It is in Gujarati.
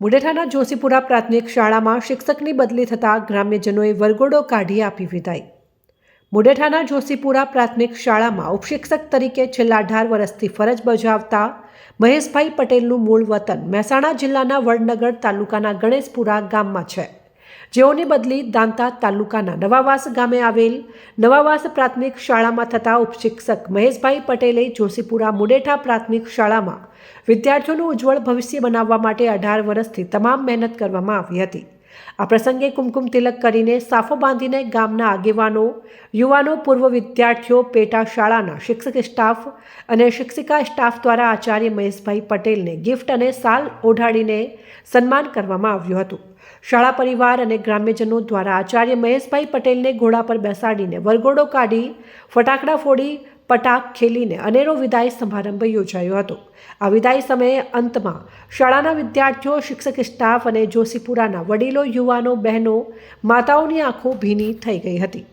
મુડેઠાના જોશીપુરા પ્રાથમિક શાળામાં શિક્ષકની બદલી થતાં ગ્રામ્યજનોએ વરઘોડો કાઢી આપી વિદાય. મુડેઠાના જોશીપુરા પ્રાથમિક શાળામાં ઉપશિક્ષક તરીકે છેલ્લા અઢાર વર્ષથી ફરજ બજાવતા મહેશભાઈ પટેલનું મૂળ વતન મહેસાણા જિલ્લાના વડનગર તાલુકાના ગણેશપુરા ગામમાં છે. જેઓની બદલી દાંતા તાલુકાના નવાવાસ ગામે આવેલ નવાવાસ પ્રાથમિક શાળામાં થતા ઉપશિક્ષક મહેશભાઈ પટેલે જોશીપુરા મુડેઠા પ્રાથમિક શાળામાં વિદ્યાર્થીઓનું ઉજ્જવળ ભવિષ્ય બનાવવા માટે અઢાર વર્ષથી તમામ મહેનત કરવામાં આવી હતી. આ પ્રસંગે કુમકુમ તિલક કરીને સાફો બાંધીને ગામના આગેવાનો, યુવાનો, પૂર્વ વિદ્યાર્થીઓ, પેટા શાળાના શિક્ષક સ્ટાફ અને શિક્ષિકા સ્ટાફ દ્વારા આચાર્ય મહેશભાઈ પટેલને ગિફ્ટ અને સાલ ઓઢાડીને સન્માન કરવામાં આવ્યું હતું. શાળા પરિવાર અને ગ્રામ્યજનો દ્વારા આચાર્ય મહેશભાઈ પટેલને ઘોડા પર બેસાડીને વરઘોડો કાઢી, ફટાકડા ફોડી પટાક ખેલીને અનેરો વિદાય સમારંભ યોજાયો હતો. આ વિદાય સમયે અંતમાં શાળાના વિદ્યાર્થીઓ, શિક્ષક સ્ટાફ અને જોશીપુરાના વડીલો, યુવાનો, બહેનો, માતાઓની આંખો ભીની થઈ ગઈ હતી.